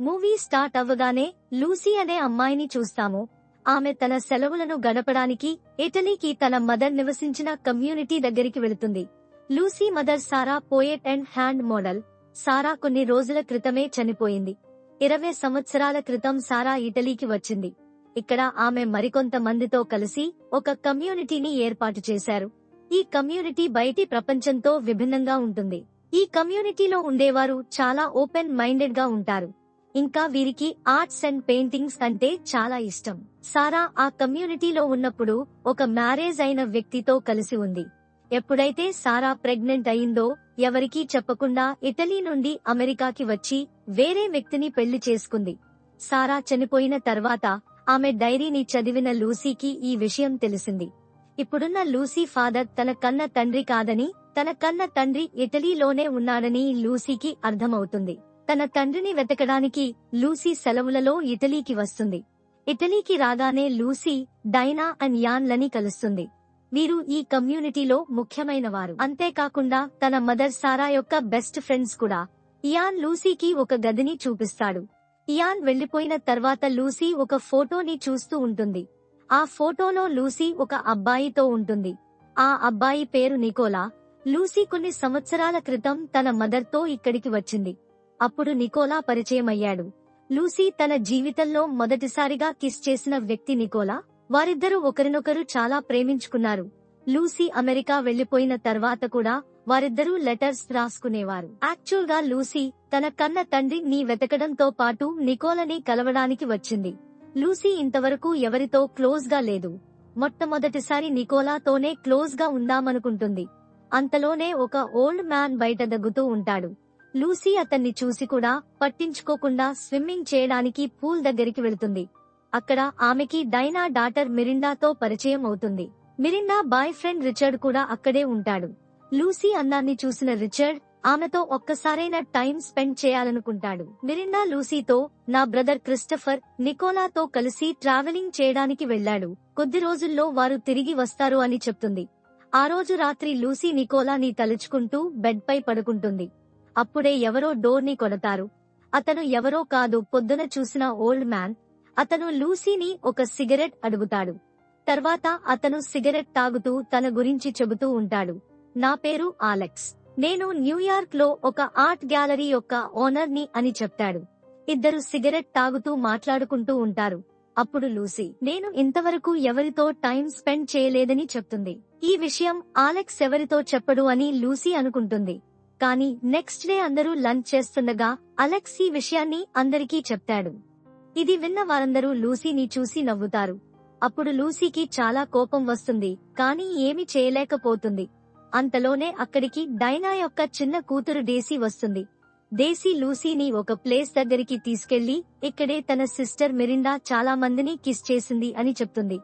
Movie start అవ్వగానే Lucy అనే అమ్మాయిని చూస్తాము. ఆమె తన సెలవులను గడపడానికి ఇటలీకి తన మదర్ నివసించిన కమ్యూనిటీ దగ్గరికి వెళుతుంది. Lucy mother Sarah poet and hand model. Sarah కొన్ని రోజుల క్రితమే చనిపోయింది. ఇరవై సంవత్సరాల క్రితం సారా ఇటలీకి వచ్చింది. ఇక్కడ ఆమె మరికొంత మందితో కలిసి ఒక కమ్యూనిటీని ఏర్పాటు చేశారు. ఈ కమ్యూనిటీ బయటి ప్రపంచంతో విభిన్నంగా ఉంటుంది. ఈ కమ్యూనిటీలో ఉండేవారు చాలా ఓపెన్ మైండెడ్గా ఉంటారు. ఇంకా వీరికి ఆర్ట్స్ అండ్ పెయింటింగ్స్ అంటే చాలా ఇష్టం. సారా ఆ కమ్యూనిటీలో ఉన్నప్పుడు ఒక మ్యారేజ్ అయిన వ్యక్తితో కలిసి ఉంది. ఎప్పుడైతే సారా ప్రెగ్నెంట్ అయిందో ఎవరికీ చెప్పకుండా ఇటలీ నుండి అమెరికాకి వచ్చి వేరే వ్యక్తిని పెళ్ళి చేసుకుంది. సారా చనిపోయిన తర్వాత ఆమె డైరీని చదివిన లూసీకి ఈ విషయం తెలిసింది. ఇప్పుడున్న లూసీ ఫాదర్ తన కన్న తండ్రి కాదని తన కన్న తండ్రి ఇటలీలోనే ఉన్నాడని లూసీకి అర్థమవుతుంది. తన తండ్రిని వెతకడానికి లూసీ సెలవులలో ఇటలీకి వస్తుంది. ఇటలీకి రాగానే లూసీ డైనా అండ్ యాన్ లని కలుస్తుంది. వీరు ఈ కమ్యూనిటీలో ముఖ్యమైన వారు అంతేకాకుండా తన మదర్ సారా యొక్క బెస్ట్ ఫ్రెండ్స్ కూడా. ఇయాన్ లూసీకి ఒక గదిని చూపిస్తాడు. ఇయాన్ వెళ్ళిపోయిన తర్వాత లూసీ ఒక ఫోటోని చూస్తూ ఉంటుంది. ఆ ఫోటోలో లూసీ ఒక అబ్బాయితో ఉంటుంది. ఆ అబ్బాయి పేరు నికోలా. లూసీ కొన్ని సంవత్సరాల క్రితం తన మదర్తో ఇక్కడికి వచ్చింది. అప్పుడు నికోలా పరిచయమయ్యాడు. లూసీ తన జీవితంలో మొదటిసారిగా కిస్ చేసిన వ్యక్తి నికోలా. వారిద్దరూ ఒకరినొకరు చాలా ప్రేమించుకున్నారు. లూసీ అమెరికా వెళ్ళిపోయిన తర్వాత కూడా వారిద్దరూ లెటర్స్ రాసుకునేవారు. యాక్చువల్గా లూసీ తన కన్న తండ్రి నీ వెతకడంతో పాటు నికోలని కలవడానికి వచ్చింది. లూసీ ఇంతవరకు ఎవరితో క్లోజ్గా లేదు. మొట్టమొదటిసారి నికోలాతోనే క్లోజ్గా ఉందామనుకుంటుంది. అంతలోనే ఒక ఓల్డ్ మ్యాన్ బయట దగ్గుతూ ఉంటాడు. లూసీ అతన్ని చూసి కూడా పట్టించుకోకుండా స్విమ్మింగ్ చేయడానికి పూల్ దగ్గరికి వెళుతుంది. అక్కడ ఆమెకి డైనా డాటర్ మిరిండాతో పరిచయం అవుతుంది. మిరిండా బాయ్ ఫ్రెండ్ రిచర్డ్ కూడా అక్కడే ఉంటాడు. లూసీ అందాన్ని చూసిన రిచర్డ్ ఆమెతో ఒక్కసారైనా టైం స్పెండ్ చేయాలనుకుంటాడు. మిరిండా లూసీతో నా బ్రదర్ క్రిస్టఫర్ నికోలాతో కలిసి ట్రావెలింగ్ చేయడానికి వెళ్ళాడు కొద్ది రోజుల్లో వారు తిరిగి వస్తారు అని చెప్తుంది. ఆ రోజు రాత్రి లూసీ నికోలాని తలుచుకుంటూ బెడ్ పై పడుకుంటుంది. అప్పుడే ఎవరో డోర్ని కొడతారు. అతను ఎవరో కాదు పొద్దున చూసిన ఓల్డ్ మ్యాన్. అతను లూసీని ఒక సిగరెట్ అడుగుతాడు. తర్వాత అతను సిగరెట్ తాగుతూ తన గురించి చెబుతూ ఉంటాడు. నా పేరు ఆలెక్స్. నేను న్యూయార్క్లో ఒక ఆర్ట్ గ్యాలరీ యొక్క ఓనర్ని అని చెప్తాడు. ఇద్దరు సిగరెట్ తాగుతూ మాట్లాడుకుంటూ ఉంటారు. అప్పుడు లూసీ నేను ఇంతవరకు ఎవరితో టైం స్పెండ్ చేయలేదని చెప్తుంది. ఈ విషయం ఆలెక్స్ ఎవరితో చెప్పడు అని లూసీ అనుకుంటుంది. కానీ నెక్స్ట్ డే అందరూ లంచ్ చేస్తుండగా అలెక్స్ ఈ విషయాన్ని అందరికీ చెప్తాడు. ఇది విన్న వారందరూ లూసీని చూసి నవ్వుతారు. అప్పుడు లూసీకి చాలా కోపం వస్తుంది కానీ ఏమి చేయలేకపోతుంది. అంతలోనే అక్కడికి డైనా యొక్క చిన్న కూతురు డేసీ వస్తుంది. డేసీ లూసీని ఒక ప్లేస్ దగ్గరికి తీసుకెళ్ళి ఇక్కడే తన సిస్టర్ మిరిండా చాలా మందిని కిస్ చేసింది అని చెప్తుంది.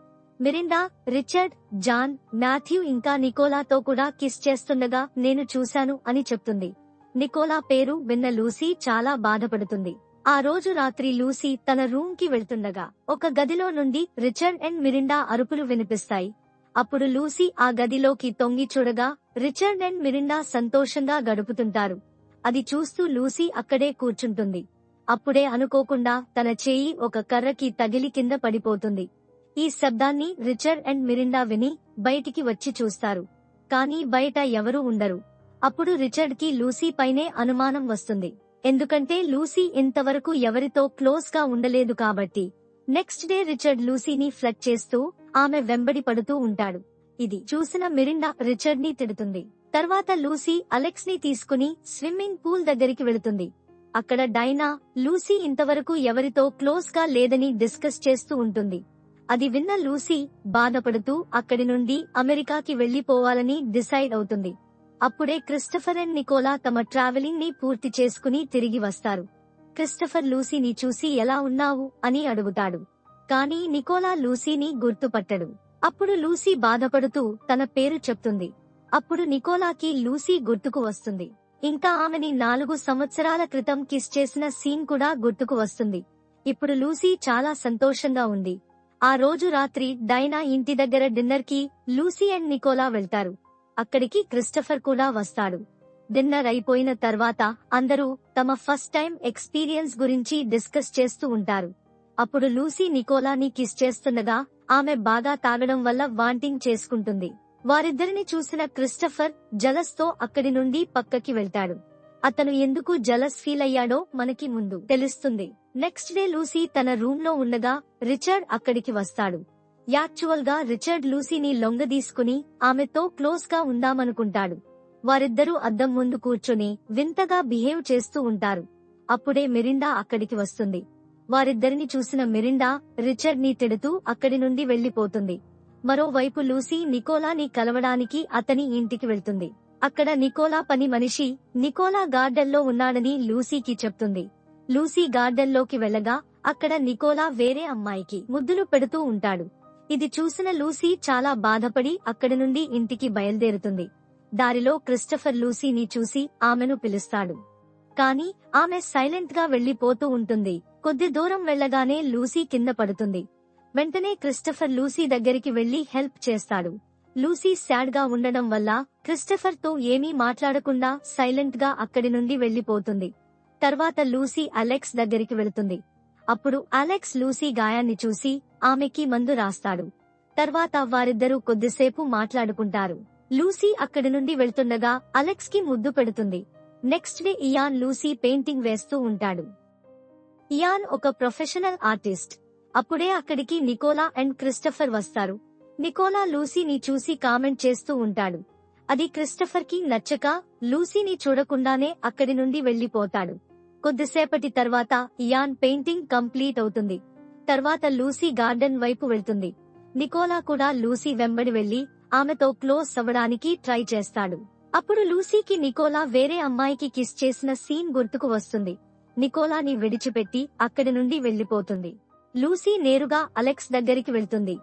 మిరిండా రిచర్డ్ జాన్ మాథ్యూ ఇంకా నికోలాతో కూడా కిస్ చేస్తుండగా నేను చూశాను అని చెప్తుంది. నికోలా పేరు విన్న లూసీ చాలా బాధపడుతుంది. ఆ రోజు రాత్రి లూసీ తన రూమ్కి వెళ్తుండగా ఒక గదిలో నుండి రిచర్డ్ అండ్ మిరిండా అరుపులు వినిపిస్తాయి. అప్పుడు లూసీ ఆ గదిలోకి తొంగి చూడగా రిచర్డ్ అండ్ మిరిండా సంతోషంగా గడుపుతుంటారు. అది చూస్తూ లూసీ అక్కడే కూర్చుంటుంది. అప్పుడే అనుకోకుండా తన చేయి ఒక కర్రకి తగిలి కింద పడిపోతుంది. ఈ శబ్దాన్ని రిచర్డ్ అండ్ మిరిండా విని బయటికి వచ్చి చూస్తారు. కానీ బయట ఎవరూ ఉండరు. అప్పుడు రిచర్డ్కి లూసీ పైనే అనుమానం వస్తుంది. ఎందుకంటే లూసీ ఇంతవరకు ఎవరితో క్లోజ్గా ఉండలేదు కాబట్టి. నెక్స్ట్ డే రిచర్డ్ లూసీని ఫ్లడ్ చేస్తూ ఆమె వెంబడి పడుతూ ఉంటాడు. ఇది చూసిన మిరిండా రిచర్డ్ని తిడుతుంది. తర్వాత లూసీ అలెక్స్ని తీసుకుని స్విమ్మింగ్ పూల్ దగ్గరికి వెళుతుంది. అక్కడ డైనా లూసీ ఇంతవరకు ఎవరితో క్లోజ్గా లేదని డిస్కస్ చేస్తూ ఉంటుంది. అది విన్న లూసీ బాధపడుతూ అక్కడి నుండి అమెరికాకి వెళ్ళిపోవాలని డిసైడ్ అవుతుంది. అప్పుడే క్రిస్టఫర్ అండ్ నికోలా తమ ట్రావెలింగ్ని పూర్తి చేసుకుని తిరిగి వస్తారు. క్రిస్టఫర్ లూసీని చూసి ఎలా ఉన్నావు? అని అడుగుతాడు. కానీ నికోలా లూసీని గుర్తుపట్టడు. అప్పుడు లూసీ బాధపడుతూ తన పేరు చెప్తుంది. అప్పుడు నికోలాకి లూసీ గుర్తుకు వస్తుంది. ఇంకా ఆమెని నాలుగు సంవత్సరాల క్రితం కిస్ చేసిన సీన్ కూడా గుర్తుకు వస్తుంది. ఇప్పుడు లూసీ చాలా సంతోషంగా ఉంది. ఆ రోజు రాత్రి డైనా ఇంటి దగ్గర డిన్నర్కి లూసీ అండ్ నికోలా వెళ్తారు. అక్కడికి క్రిస్టఫర్ కూడా వస్తాడు. డిన్నర్ అయిపోయిన తర్వాత అందరూ తమ ఫస్ట్ టైం ఎక్స్పీరియన్స్ గురించి డిస్కస్ చేస్తూ ఉంటారు. అప్పుడు లూసీ నికోలాని కిస్ చేస్తుండగా ఆమె బాగా తాగడం వల్ల వాంటింగ్ చేసుకుంటుంది. వారిద్దరిని చూసిన క్రిస్టఫర్ జలస్తో అక్కడి నుండి పక్కకి వెళ్తాడు. అతను ఎందుకు జలస్ ఫీల్ అయ్యాడో మనకి ముందు తెలుస్తుంది. నెక్స్ట్ డే లూసీ తన రూమ్లో ఉండగా రిచర్డ్ అక్కడికి వస్తాడు. యాక్చువల్గా రిచర్డ్ లూసీని లొంగదీసుకుని ఆమెతో క్లోజ్గా ఉందామనుకుంటాడు. వారిద్దరూ అద్దం ముందు కూర్చుని వింతగా బిహేవ్ చేస్తూ ఉంటారు. అప్పుడే మిరిండా అక్కడికి వస్తుంది. వారిద్దరిని చూసిన మిరిండా రిచర్డ్ని తిడుతూ అక్కడి నుండి వెళ్ళిపోతుంది మరోవైపు లూసీ నికోలాని కలవడానికి అతని ఇంటికి వెళ్తుంది. అక్కడ నికోలా పని మనిషి నికోలా గార్డెన్లో ఉన్నాడని లూసీకి చెప్తుంది. లూసీ గార్డెన్లోకి వెళ్ళగా అక్కడ నికోలా వేరే అమ్మాయికి ముద్దులు పెడుతూ ఉంటాడు. ఇది చూసిన లూసీ చాలా బాధపడి అక్కడి నుండి ఇంటికి బయలుదేరుతుంది. దారిలో క్రిస్టఫర్ లూసీని చూసి ఆమెను పిలుస్తాడు. కాని ఆమె సైలెంట్గా వెళ్ళిపోతూ ఉంటుంది. కొద్ది దూరం వెళ్ళగానే లూసీ కింద పడుతుంది. వెంటనే క్రిస్టఫర్ లూసీ దగ్గరికి వెళ్ళి హెల్ప్ చేస్తాడు. లూసీ శాడ్గా ఉండడం వల్ల క్రిస్టఫర్తో ఏమీ మాట్లాడకుండా సైలెంట్గా అక్కడి నుండి వెళ్ళిపోతుంది తర్వాత లూసీ అలెక్స్ దగ్గరికి వెళుతుంది. అప్పుడు అలెక్స్ లూసీ గాయాన్ని చూసి ఆమెకి మందు రాస్తాడు. తర్వాత వారిద్దరూ కొద్దిసేపు మాట్లాడుకుంటారు. లూసీ అక్కడి నుండి వెళ్తుండగా అలెక్స్కి ముద్దు పెడుతుంది. Next day Ian Lucy painting వేస్తూ ఉంటాడు. ఇయాన్ ఒక ప్రొఫెషనల్ ఆర్టిస్ట్. అప్పుడే అక్కడికి నికోలా అండ్ క్రిస్టఫర్ వస్తారు. నికోలా లూసీని చూసి కామెంట్ చేస్తూ ఉంటాడు. అది క్రిస్టఫర్కి నచ్చక లూసీని చూడకుండానే అక్కడి నుండి వెళ్ళిపోతాడు కొద్దిసేపటి తర్వాత ఇయాన్ పెయింటింగ్ కంప్లీట్ అవుతుంది. తర్వాత లూసీ గార్డెన్ వైపు వెళ్తుంది. నికోలా కూడా లూసీ వెంబడి వెళ్ళి ఆమెతో క్లోజ్ అవ్వడానికి ట్రై చేస్తాడు. అప్పుడు లూసీకి నికోలా వేరే అమ్మాయికి కిస్ చేసిన సీన్ గుర్తుకు వస్తుంది. నికోలాని విడిచిపెట్టి అక్కడి నుండి వెళ్ళిపోతుంది లూసీ నేరుగా అలెక్స్ దగ్గరికి వెళ్తుంది.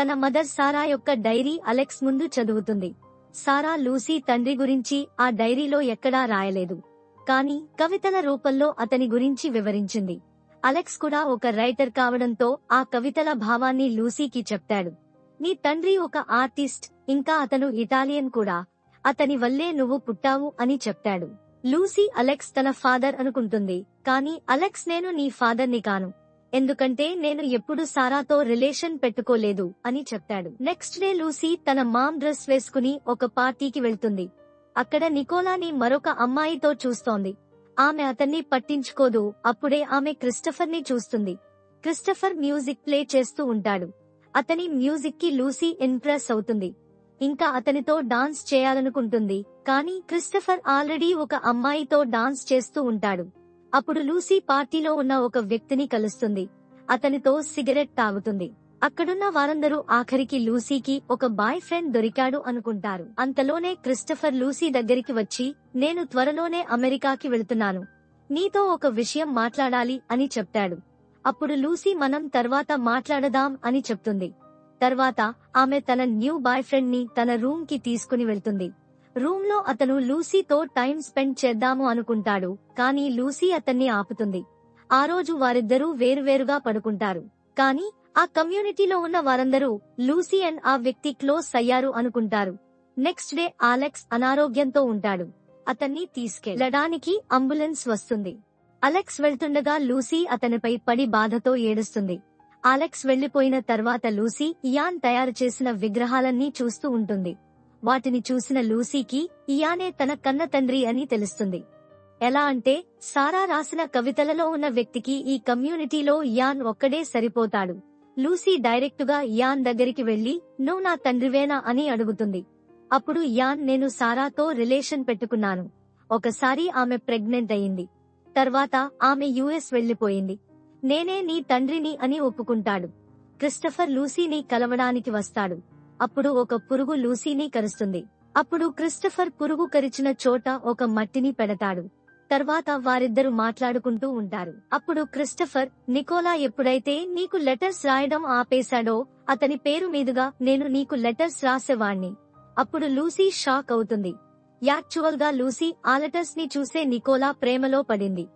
తన మదర్ సారా యొక్క డైరీ అలెక్స్ ముందు చదువుతుంది. సారా లూసీ తండ్రి గురించి ఆ డైరీలో ఎక్కడా రాయలేదు. కానీ కవితల రూపంలో అతని గురించి వివరించింది. అలెక్స్ కూడా ఒక రైటర్ కావడంతో ఆ కవితల భావాన్ని లూసీకి చెప్తాడు. నీ తండ్రి ఒక ఆర్టిస్ట్ ఇంకా అతను ఇటాలియన్ కూడా. అతని వల్లే నువ్వు పుట్టావు అని చెప్తాడు. లూసీ అలెక్స్ తన ఫాదర్ అనుకుంటుంది. కానీ అలెక్స్ నేను నీ ఫాదర్ని కాను. ఎందుకంటే నేను ఎప్పుడు సారాతో రిలేషన్ పెట్టుకోలేదు అని చెప్తాడు నెక్స్ట్ డే లూసీ తన మామ్ డ్రెస్ వేసుకుని ఒక పార్టీకి వెళ్తుంది. అక్కడ నికోలాని మరొక అమ్మాయితో చూస్తోంది. ఆమె అతన్ని పట్టించుకోదు. అప్పుడే ఆమె క్రిస్టఫర్ని చూస్తుంది. క్రిస్టఫర్ మ్యూజిక్ ప్లే చేస్తూ ఉంటాడు. అతని మ్యూజిక్కి లూసీ ఇంప్రెస్ అవుతుంది. ఇంకా అతనితో డాన్స్ చేయాలనుకుంటుంది. కానీ క్రిస్టఫర్ ఆల్రెడీ ఒక అమ్మాయితో డాన్స్ చేస్తూ ఉంటాడు. అప్పుడు లూసీ పార్టీలో ఉన్న ఒక వ్యక్తిని కలుస్తుంది. అతనితో సిగరెట్ తాగుతుంది. అక్కడున్న వారందరూ ఆఖరికి లూసీకి ఒక బాయ్ ఫ్రెండ్ దొరికాడు అనుకుంటారు. అంతలోనే క్రిస్టఫర్ లూసీ దగ్గరికి వచ్చి నేను త్వరలోనే అమెరికాకి వెళుతున్నాను. నీతో ఒక విషయం మాట్లాడాలి అని చెప్తాడు. అప్పుడు లూసీ మనం తర్వాత మాట్లాడదాం అని చెప్తుంది. తర్వాత ఆమె తన న్యూ బాయ్ ఫ్రెండ్ని తన రూమ్కి తీసుకుని వెళ్తుంది. రూమ్లో అతను లూసీతో టైం స్పెండ్ చేద్దాము అనుకుంటాడు కానీ లూసీ అతన్ని ఆపుతుంది. ఆ రోజు వారిద్దరూ వేరువేరుగా పడుకుంటారు. కానీ ఆ కమ్యూనిటీలో ఉన్న వారందరూ లూసీ అండ్ ఆ వ్యక్తి క్లోజ్ అయ్యారు అనుకుంటారు. నెక్స్ట్ డే అలెక్స్ అనారోగ్యంతో ఉంటాడు. అతన్ని తీసుకెళ్ళడానికి అంబులెన్స్ వస్తుంది. అలెక్స్ వెళ్తుండగా లూసీ అతనిపై పడి బాధతో ఏడుస్తుంది. అలెక్స్ వెళ్ళిపోయిన తర్వాత లూసీ ఇయాన్ తయారు చేసిన విగ్రహాలన్నీ చూస్తూ ఉంటుంది. వాటిని చూసిన లూసీకి ఇయానే తన కన్న తండ్రి అని తెలుస్తుంది. ఎలా అంటే సారా రాసిన కవితలలో ఉన్న వ్యక్తికి ఈ కమ్యూనిటీలో ఇయాన్ ఒక్కడే సరిపోతాడు. లూసీ డైరెక్టుగా ఇయాన్ దగ్గరికి వెళ్ళి నువ్వు నా తండ్రివేనా? అని అడుగుతుంది. అప్పుడు ఇయాన్ నేను సారాతో రిలేషన్ పెట్టుకున్నాను. ఒకసారి ఆమె ప్రెగ్నెంట్ అయింది. తర్వాత ఆమె యుఎస్ వెళ్ళిపోయింది నేనే నీ తండ్రిని అని ఒప్పుకుంటాడు. క్రిస్టఫర్ లూసీని కలవడానికి వస్తాడు. అప్పుడు ఒక పురుగు లూసీని కరుస్తుంది. అప్పుడు క్రిస్టఫర్ పురుగు కరిచిన చోట ఒక మట్టిని పెడతాడు. తర్వాత వారిద్దరు మాట్లాడుకుంటూ ఉంటారు. అప్పుడు క్రిస్టఫర్ నికోలా ఎప్పుడైతే నీకు లెటర్స్ రాయడం ఆపేశాడో అతని పేరు మీదుగా నేను నీకు లెటర్స్ రాసేవాణ్ణి. అప్పుడు లూసీ షాక్ అవుతుంది. యాక్చువల్గా లూసీ ఆ లెటర్స్ని చూసే నికోలా ప్రేమలో పడింది.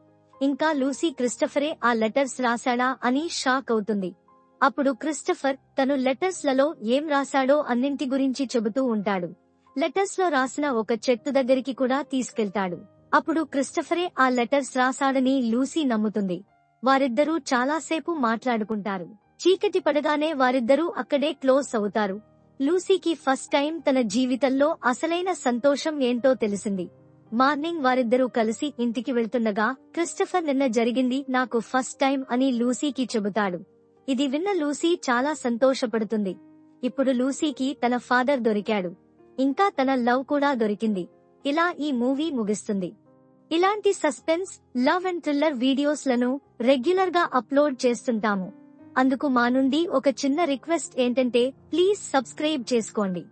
ఇంకా లూసీ క్రిస్టఫరే ఆ లెటర్స్ రాశాడా అని షాక్ అవుతుంది. అప్పుడు క్రిస్టఫర్ తను లెటర్స్లలో ఏం రాశాడో అన్నింటి గురించి చెబుతూ ఉంటాడు. లెటర్స్లో రాసిన ఒక చెట్టు దగ్గరికి కూడా తీసుకెళ్తాడు. అప్పుడు క్రిస్టఫరే ఆ లెటర్స్ రాశాడని లూసీ నమ్ముతుంది. వారిద్దరూ చాలాసేపు మాట్లాడుకుంటారు. చీకటి పడగానే వారిద్దరూ అక్కడే క్లోజ్ అవుతారు. లూసీకి ఫస్ట్ టైం తన జీవితంలో అసలైన సంతోషం ఏంటో తెలిసింది. మార్నింగ్ వారిద్దరూ కలిసి ఇంటికి వెళ్తుండగా క్రిస్టఫర్ నిన్న జరిగింది నాకు ఫస్ట్ టైం అని లూసీకి చెబుతాడు. ఇది విన్న లూసీ చాలా సంతోషపడుతుంది. ఇప్పుడు లూసీకి తన ఫాదర్ దొరికాడు. ఇంకా తన లవ్ కూడా దొరికింది. ఇలా ఈ మూవీ ముగిస్తుంది. ఇలాంటి సస్పెన్స్ లవ్ అండ్ థ్రిల్లర్ వీడియోస్లను రెగ్యులర్గా అప్లోడ్ చేస్తుంటాము. అందుకు మా నుండి ఒక చిన్న రిక్వెస్ట్ ఏంటంటే ప్లీజ్ సబ్స్క్రైబ్ చేసుకోండి.